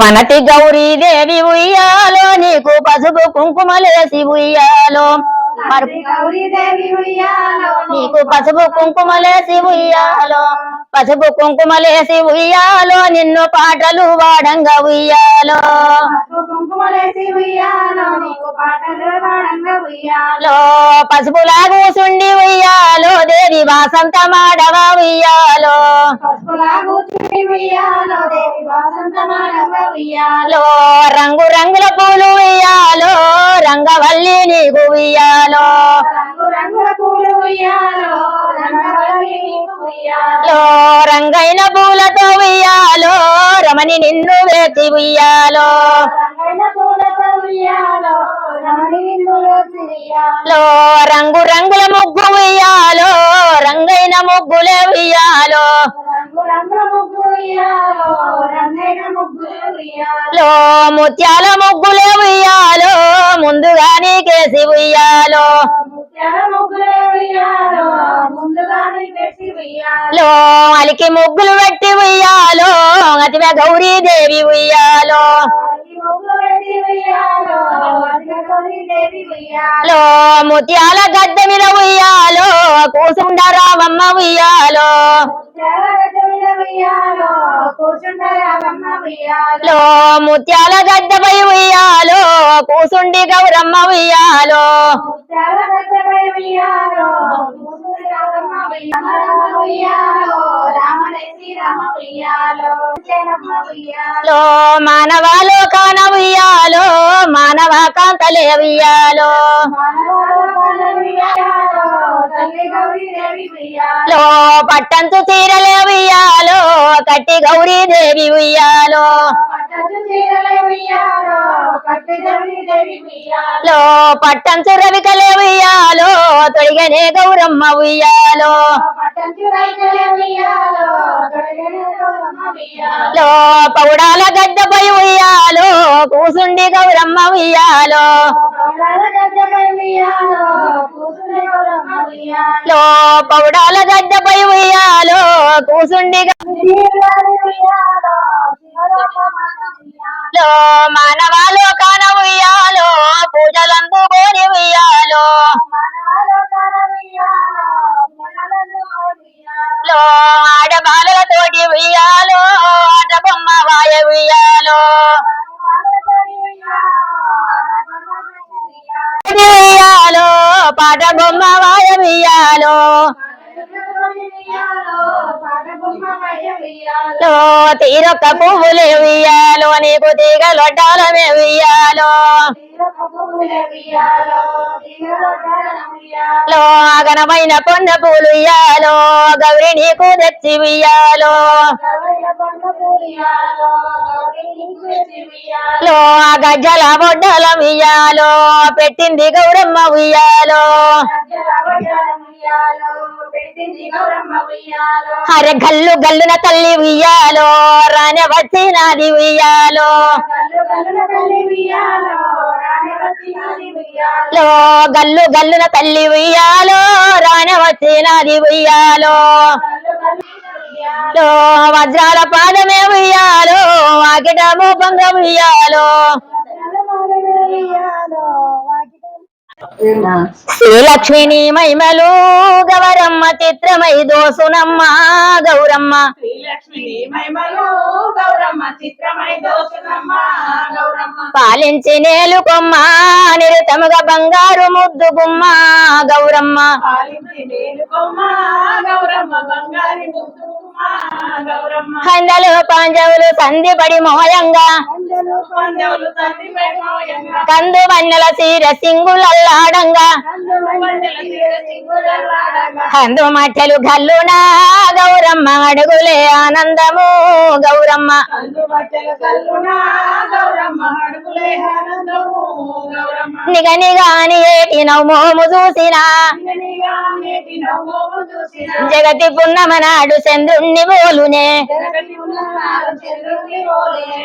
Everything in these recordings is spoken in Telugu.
పనతి గౌరీదేవి ఉయ్యాలో నీకు పసుపు కుంకుమలేసి ఉయ్యాలో ఉయ్యాలో. నీకు పసుపు కుంకుమలేసి ఉయ్యాలో పసుపు కుంకుమలేసి ఉయ్యాలో నిన్ను పాటలు వాడంగా ఉయ్యాలో. పసుపు కుంకుమలేసి ఉయ్యాలో నీకు పాటలు పాడంగా ఉయ్యాలో. లో పసుపులా కూసుండి ఉయ్యాలో దేవి వాసంత మాడవ ఉయ్యాలో. రంగు రంగుల పూలు ఉయ్యాలో రంగవల్లి నీకు ఉయ్యాలో. రంగైన పూలతో ఉయ్యాలో. రమణి నిన్ను వేసి ఉయ్యాలో. లో రంగు రంగుల ముగ్గు ఉయ్యాలో. రంగైన ముగ్గులు ఉయ్యాలో. లో ముత్యాల ముగ్గులే ఉయ్యాలో. వేసి ఉయ్యాలో. లో అలికి ముగ్గులు పెట్టి ఉయ్యాలో అతివే గౌరీదేవి ఉయ్యాలో. లో ముత్యాల గద్దె మీద ఉయ్యాలో కూసుండ రామమ్మ ఉయ్యాలో. ముత్యాల గద్దపై ఉయ్యాలో కూసుండి గౌరమ్మ ఉయ్యాలో. మానవాలో కాన ఉయ్యాలో మానవ కాంతలే ఉయ్యాలో లో పట్టంతు చీరలే ఉయ్యాలో కట్టి గౌరీ దేవి ఉయ్యాలో లో పట్టంతు రవికలే ఉయ్యాలో తొడిగనే గౌరమ్మ ఉయ్యా. లో పౌడాల గద్దపై ఉయ్యాలో కూసుండి గౌరమ్మ ఉయ్యాలో లో పౌడాల గద్దపై ఉయ్యాలో కూసుండి లో మానవాలో కాన ఉయ్యాలో పూజలందుకోని ఉయ్యాలో ये తీరొక్క పువ్వులే ఉయ్యాలో నీకు తీగ లొడ్డాలమే ఉయ్యాలో లో అగనమైన కొండ పూలు ఉయ్యాలో గౌరి నీకు తెచ్చి ఉయ్యాలో లో గజ్జల బొడ్డల ఉయ్యాలో. పెట్టింది గౌరమ్మ ఉయ్యాలో. అరే గల్లు గల్లున తల్లి ఉయ్యాలో రానే వచ్చినది ఉయ్యాలో లో గల్లు గల్లున తల్లి ఉయ్యాలో రానే వచ్చినది ఉయ్యాలో. లో వజ్రాల పాదమే ఉయ్యాలో వాకిట మోపంగా ఉయ్యాలో. శ్రీలక్ష్మిని మహిమలు గౌరమ్మ చిత్రమై దోసునమ్మ గౌరమ్మ. పాలించి నేలుకొమ్మ నిరతముగా బంగారు ముద్దు గుమ్మ గౌరమ్మ. పాలించి మేలుకొమ్మ గౌరమ్మ బంగారి ముద్దుమ్మ గౌరమ్మ. హందలు పాంజవులు మోయంగా. పందెవులు తండ్రి వైభవంగా కందు వన్నెల సీర సింగులల్లాడంగా. కందు మట్టెలు గల్లునా గౌరమ్మ అడుగులే ఆనందము గౌరమ్మ. కందు నిగ నిగాని ఏటి నవమోము చూసినా. జగతి పున్నమనాడు చంద్రుణ్ణి బోలునే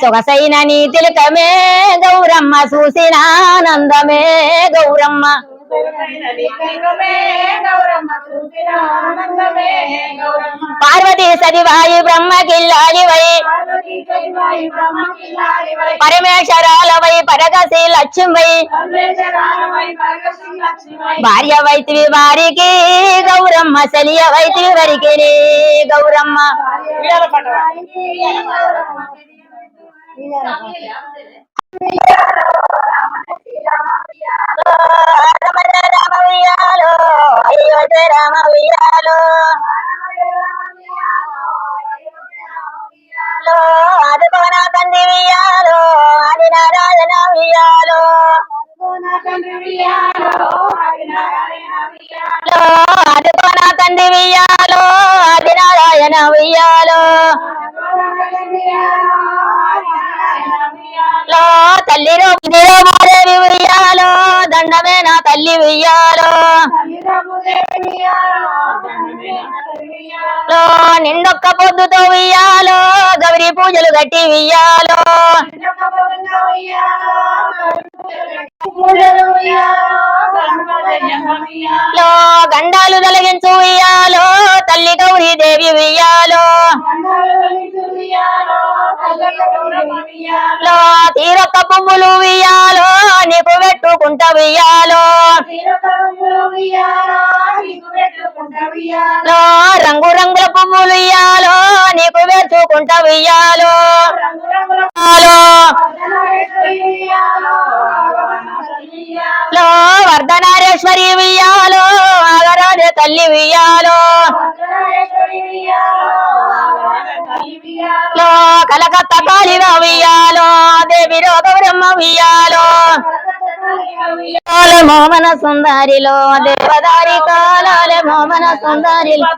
సొగసైన నీ తిలకమే గౌరమ్మ చూసిన ఆనందమే గౌరమ్మ. నీకంగమే గౌరమ్మ చూసిన సదివాయి బ్రహ్మ కిల్లాలివై పార్వతీ చైవాయి బ్రహ్మకిల్లారివై పరమేశ్వరాలవై పరగసి లక్ష్మై భార్య వైతివి వారికి గౌరమ్మ సలియ వైతివి వరికి గౌరమ్మ. రమ అయ్యో రామ ఉయ్యాలో అదుకోన తండ్రి ఉయ్యాలో అది నారాయణ ఉయ్యాలో అదుకోన తండ్రి ఉయ్యాలో అది నారాయణ ఉయ్యాలో లో తల్లి ఉయ్యాలో. లో నిండొక్క పొద్దుతో ఉయ్యాలో గౌరీ పూజలు గట్టి ఉయ్యాలో లో గండాలు తొలగించు ఉయ్యాలో తల్లి గౌరీ దేవి ఉయ్యాలో లో తీరొక్క పువ్వులు ఉయ్యాలో నీకు పెట్టుకుంటా ఉయ్యాలో రంగు రంగుల పువ్వులు ఇయ్యాలో నీకు వేసుకుంటా ఉయ్యాలో లో వర్ధనారేశ్వరి ఉయ్యాలో ఆగరాజే తల్లి ఉయ్యాలో లో కలకత్తా కాళిగా ఉయ్యాలో దేవి రోగబ్రహ్మ ఉయ్యాలో కాల మోమన సుందరిలో దేవదారి కాలాల మోమన సుందరిలో.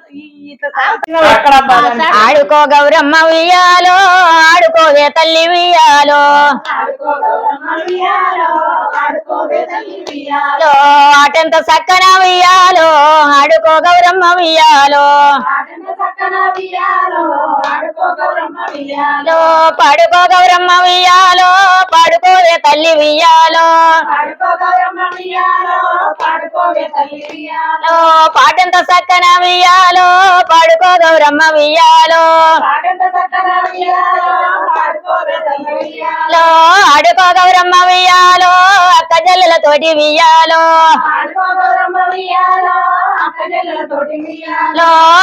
ఆడుకో గౌరమ్మ ఉయ్యాలో ఆడుకోవే తల్లి ఉయ్యాలో. లో ఆటంత సక్కన ఉయ్యాలో ఆడుకో గౌరమ్మ ఉయ్యాలో. లో పాడుకో గౌరమ్మ ఉయ్యాలో పాడుకోవే తల్లి ఉయ్యాలో. లో పాటంత సక్కన ఉయ్యాలో గౌరమ్మ ఉయ్యాలో లో ఆడుకో గౌరమ్మ ఉయ్యాలో అక్క జల్లెల తోటి లో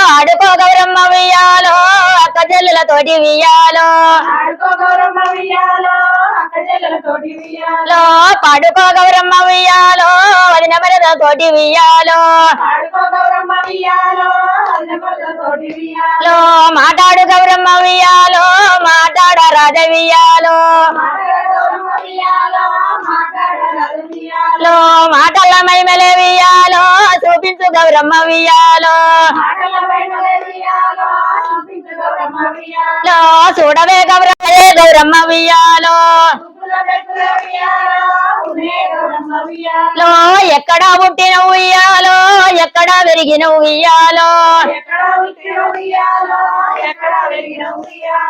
ఆడుకో గౌరమ్మ ఉయ్యాలో అక్క జల్లెల తోటి లో పాడుకో గౌరమ్మ ఉయ్యాలో వదిన మరద తోటి ఉయ్యాలో లో మాటాడు గౌరమ్మ ఉయ్యాలో మాటాడ రాజ ఉయ్యాలో లో మాటల మైమలే ఉయ్యాలో చూపించు గౌరమ్మ ఉయ్యాలో లో చూడవే గౌరమ్మ గౌరమ్మ ఉయ్యాలో లో ఎక్కడ పుట్టిన ఉయ్యాలో? ఎక్కడ పెరిగిన ఉయ్యాలో?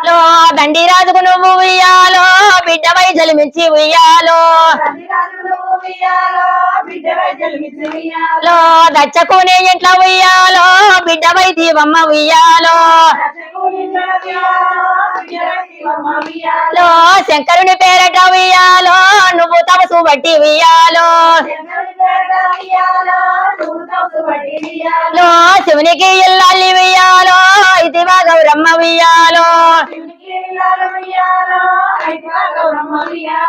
లో దండి రాజుకు నువ్వు ఉయ్యాలో? బిడ్డపై జలిమించి ఉయ్యాలో? ఉయ్యాలో లో దచ్చకునే ఇంట్లో ఉయ్యాలో బిడ్డ వైద్యమ్మ ఉయ్యాలో. లో శంకరుని పేరట ఉయ్యాలో నువ్వు తపసు బట్టి ఉయ్యాలో. లో శివునికి ఇల్లాలి ఉయ్యాలో ఇదివా గౌరమ్మ ఉయ్యాలో.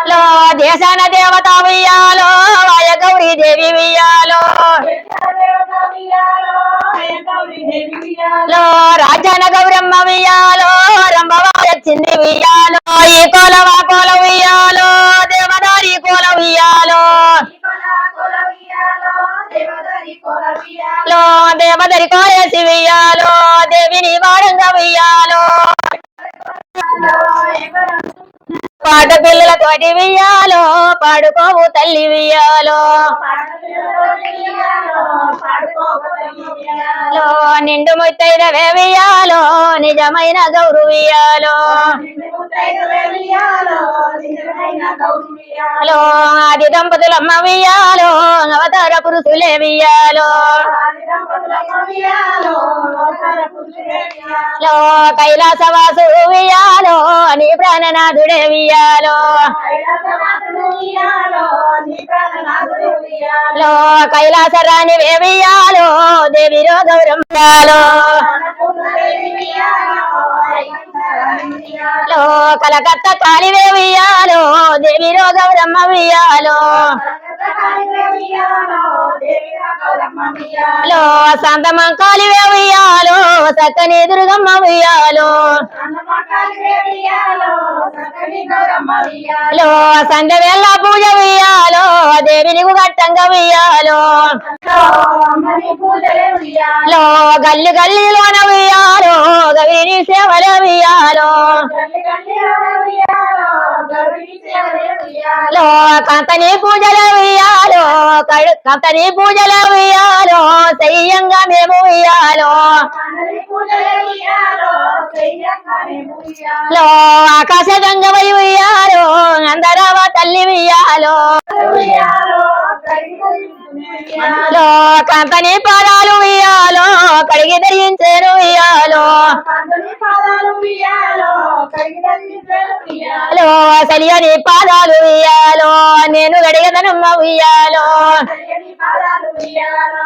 లో దేశాన దేవత ఉయ్యాలో వాయ గౌరీ దేవి ఉయ్యాలో లో రాజాన గౌరమ్మ ఉయ్యాలో రంభవాయ చింది ఉయ్యాలో ఈ కోలవా కోల ఉయ్యాలో దేవదారి కోల ఉయ్యాలో లో దేవదరి కోయసి వెయ్యాలో దేవిని వాడంగా ఉయ్యాలో పాట పిల్లల తోటి వియ్యాలో పాడుకోవు తల్లి వియ్యాలో. లో నిండు ముత్తైన వియ్యాలో నిజమైన గౌరవియాలో వియ్యాలో. ఆది దంపతులమ్మ వియ్యాలో అవతార పురుషులే అవతార పురుషులే లో కైలాసవాసు వియ్యాలో నీ ప్రాణనాథుడే వియ్యాలో. కైలాసవాసుడు ఉయ్యాలో నీ ప్రాణనాథుడు ఉయ్యాలో లో కైలాస రాణి వేవియాలో దేవిరో గౌరమ్యాలో అన్నపూర్ణదేవి ఉయ్యాలో వైకుంఠరాణి ఉయ్యాలో లో కలకత్త కాళి వేవియాలో దేవిరో గౌరమ్మ వియాలో ఉయ్యాలో దేవిరా గౌరమ్మ ఉయ్యాలో లో చక్కని దుర్గమ్మ వియాలో అన్నమాకాళి ఉయ్యాలో ఉయ్యాలో. లో సంధ్య వేళ పూజ వియాలో దేవిని గట్టంగా వియాలో అమ్మని పూజలే ఉయ్యాలో. లో గల్లి గల్లిలోన గవిని ఉయ్యాలో. గౌరీ సేవలే ఉయ్యాలో. లో కంతని పూజల కడు కంతని పూజల వియాలో సయ్యంగా మేము ఉయ్యాలో. ఉయ్యాలో. లో ఆకాశ గంగవై వియాలో అందరవ తల్లి ఉయ్యాలో. ఉయ్యాలో లో కంతని పాదాలు వియాలో కడిగి ధరించేను పందుని పాదాలు ఉయ్యాలో ఉయ్యాలో సలియని పాదాలు వియాలో నేను గడిగదనమ్మ ఉయ్యాలో ఉయ్యాలో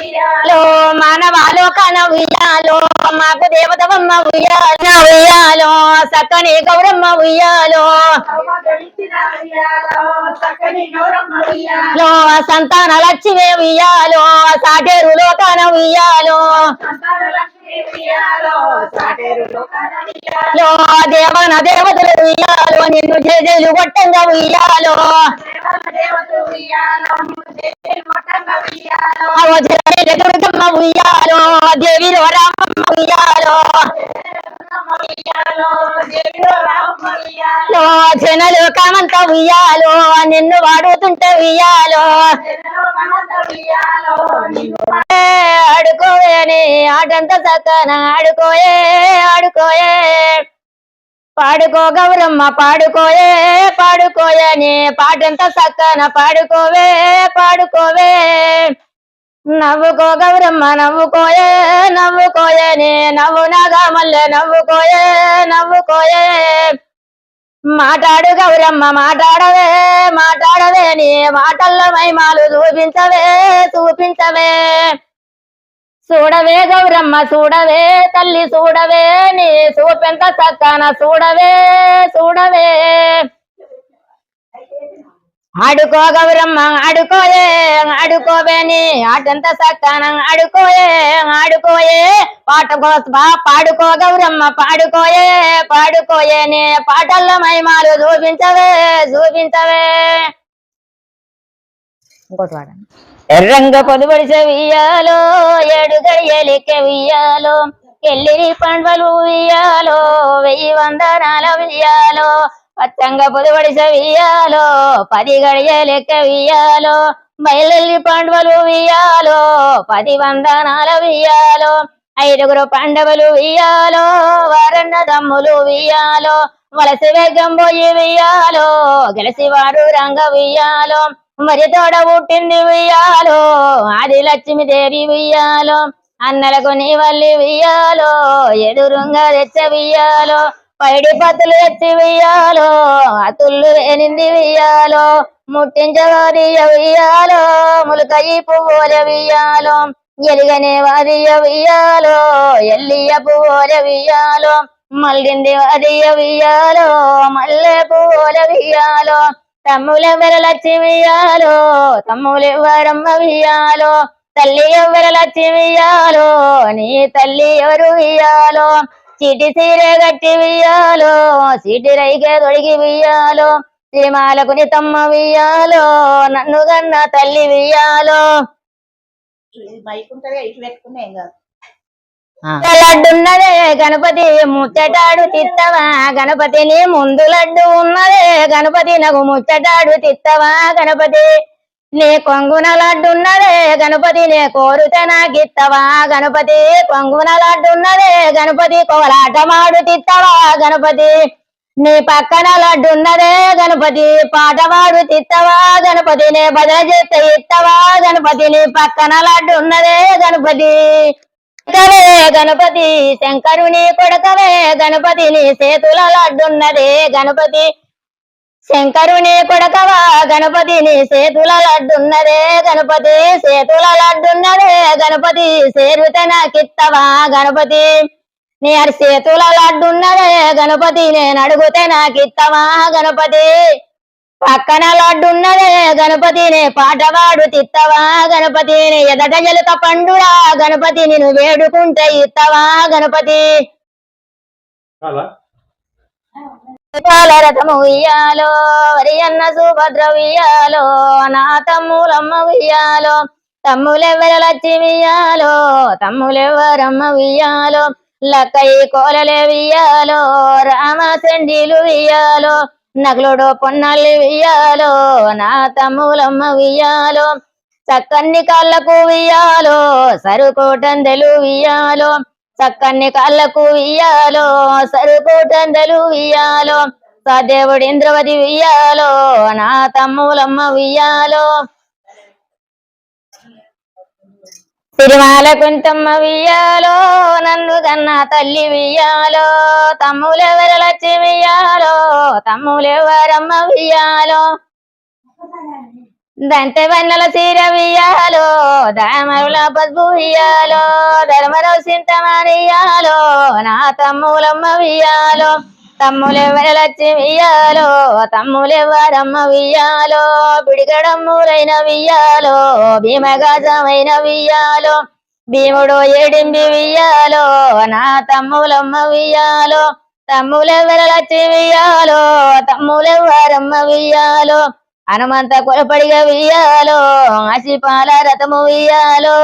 ఉయ్యాలో మానవాలోకన ఉయ్యాలో. మాకు దేవతవమ్మ ఉయ్యాల. ఉయ్యాలో. సక్కని గౌరమ్మ ఉయ్యాలో. ఉయ్యాలో. గౌరమ్మ ఉయ్యాలో. లో సంతాన లక్ష్మి ఉయ్యాలో. సాటేరు లోకాన ఉయ్యాలో. సంతాన దేవన దేవతలు ఉయ్యాలో. నిన్ను జేజేలు కొట్టంగా ఉయ్యాలో. దుర్గమ్మ ఉయ్యాలో దేవిలో రామమ్మ ఉయ్యాలో. జనలు కామంత ఉయ్యాలో నిన్ను వాడుతుంటే ఉయ్యాలో. జనలో మనంత ఉయ్యాలో ఆటంత ఆడుకోయే ఆడుకోయే. పాడుకో గౌరమ్మ పాడుకోయే పాడుకోయే. నీ పాటంత సక్కన పాడుకోవే పాడుకోవే. నవ్వుకో గౌరమ్మ నవ్వుకోయే నవ్వుకోయే. నీ నవ్వు నాగా మల్లె నవ్వుకోయే నవ్వుకోయే. మాట్లాడు గౌరమ్మ మాట్లాడవే మాట్లాడవే నీ మాటల్లో మైమాలు చూపించవే చూపించవే. చూడవే గౌరమ్మ చూడవే తల్లి చూడవే నీ చూపెంత సత్తాన చూడవే చూడవే. ఆడుకో గౌరమ్మ ఆడుకోయే ఆడుకోవే నీ ఆటంత సత్తాన ఆడుకోయే ఆడుకోయే పాట కో- పాడుకో గౌరమ్మ పాడుకోయే పాడుకోయే నీ పాటల్లో మహిమాలు చూపించవే చూపించవే. ఇంకోటి వాడండి ఎర్రంగ పొదుపడిసే వియ్యాలో ఏడు గడియలెక్క వియ్యాలో ఎల్లిరి పండ్వలు వియ్యాలో వెయ్యి వందనాల వియ్యాలో పచ్చంగ పొదుపడిసే వియ్యాలో పది గడియలెక్క వియ్యాలో బయలెల్లి పండ్వలు వియ్యాలో పది వందనాల వియ్యాలో ఐదుగురు పండవలు వియ్యాలో వరన్న దమ్ములు వియ్యాలో వలసి వేగం పోయి వియ్యాలో గెలిసివాడు రంగ వియ్యాలో మరి తోడ పుట్టింది వియ్యాలో అది లక్ష్మి దేవి వియ్యాలో అన్నలకు నీ వల్లి వియ్యాలో ఎదురుంగా తెచ్చ వియ్యాలో పైడి పతులు ఎత్తి వియ్యాలో అతుళ్ళు వేనింది వియ్యాలో ముట్టించవారియ వియ్యాలో ములకయి పువ్వుల వియ్యాలో ఎలిగనే వారియ వియ్యాలో ఎల్లియ పువ్వుల వియ్యాలో మల్లింది వారియ వియ్యాలో మల్లె పువ్వుల తమ్ములెవ్వరలచ్చి వియ్యాలో తమ్ములెవ్వరమ్మ వియాలో తల్లి ఎవరు లక్ష్మియాలో నీ తల్లి ఎవరు వియాలో చిటి సీర గట్టి వియాలో చిటి రైకే తొడిగి వియాలో శ్రీమాలకు తమ్మ వియాలో నన్ను గన్న తల్లి వియాలో బైక్ ఇటు పెట్టుకునే కాదు. లడ్డున్నదే గణపతి ముచ్చటాడు తిత్తవా? గణపతిని ముందు లడ్డు ఉన్నదే గణపతి నాకు ముచ్చటాడు తిత్తవా? గణపతి నీ కొంగున లడ్డున్నదే గణపతి నే కోరుతే నాకిత్తవా గణపతి కొంగున లడ్డున్నదే గణపతి కోలాటమాడు తిత్తవా? గణపతి నీ పక్కన లడ్డున్నదే గణపతి పాటవాడు తిత్తవా? గణపతి నే భజన చేస్తే ఇత్తవా? గణపతి నీ పక్కన లడ్డున్నదే గణపతి కొడకవే గణపతి శంకరుని కొడకవే. గణపతి నీ చేతుల లడ్డున్నదే. గణపతి శంకరుని కొడకవా? గణపతి నీ చేతుల లడ్డున్నదే. గణపతి చేతుల లడ్డున్నదే. గణపతి చేరుతన కిత్తవా? గణపతి నీ అరి చేతుల లడ్డున్నదే. గణపతి నేను అడుగుతే నాకిత్తవా గణపతి పక్కన లడ్డున్నదే గణపతి నే పాటవాడు తిత్తవా గణపతి నీ ఎదట ఎలుక పండురా గణపతి నేను వేడుకుంటే ఇత్తవా గణపతి? చాలా రథము ఉయ్యాలో వరి అన్న సుభద్ర ఉయ్యాలో నా తమ్ములమ్మ ఉయ్యాలో తమ్ములెవరలచ్చి వియ్యాలో తమ్ములెవరమ్మ వియ్యాలో లక్కయి కోలలే వియ్యాలో రామ సెండిలు వియ్యాలో నగలుడు పొన్నల్లి వియ్యాలో నా తమ్ములమ్మ వియ్యాలో చక్కన్ని కాళ్ళకు వియ్యాలో సరుకోటందెలు వియ్యాలో చక్కన్ని కాళ్ళకు వియ్యాలో సరుకోటందెలు వియ్యాలో సదేవుడు ఇంద్రవతి వియ్యాలో నా తమ్ములమ్మ వియ్యాలో. తిరుమల కుంతమ్మ వియ్యాలో నన్ను కన్న తల్లి వియ్యాలో తమ్ములెవరలచ్చి వియ్యాలో తమ్ములెవరమ్మ వియ్యాలో? దంతె వన్నెల చీర వియ్యాలో దామరుల పసుపు వియ్యాలో ధర్మరావు సింతమనియాలో నా తమ్ములమ్మ వియ్యాలో. తమ్ములెవరలచ్చి వియ్యాలో తమ్ములెవరమ్మ వియ్యాలో పిడిగడమ్ములైన వియ్యాలో భీమగాజమైన వియ్యాలో భీముడు ఏడింది వియ్యాలో నా తమ్ములమ్మ వియ్యాలో తమ్ములెవరలచ్చి వియ్యాలో తమ్ములెవరమ్మ వియ్యాలో హనుమంత కొలపడిగా వియ్యాలో ఆశిపాల రథము వియ్యాలో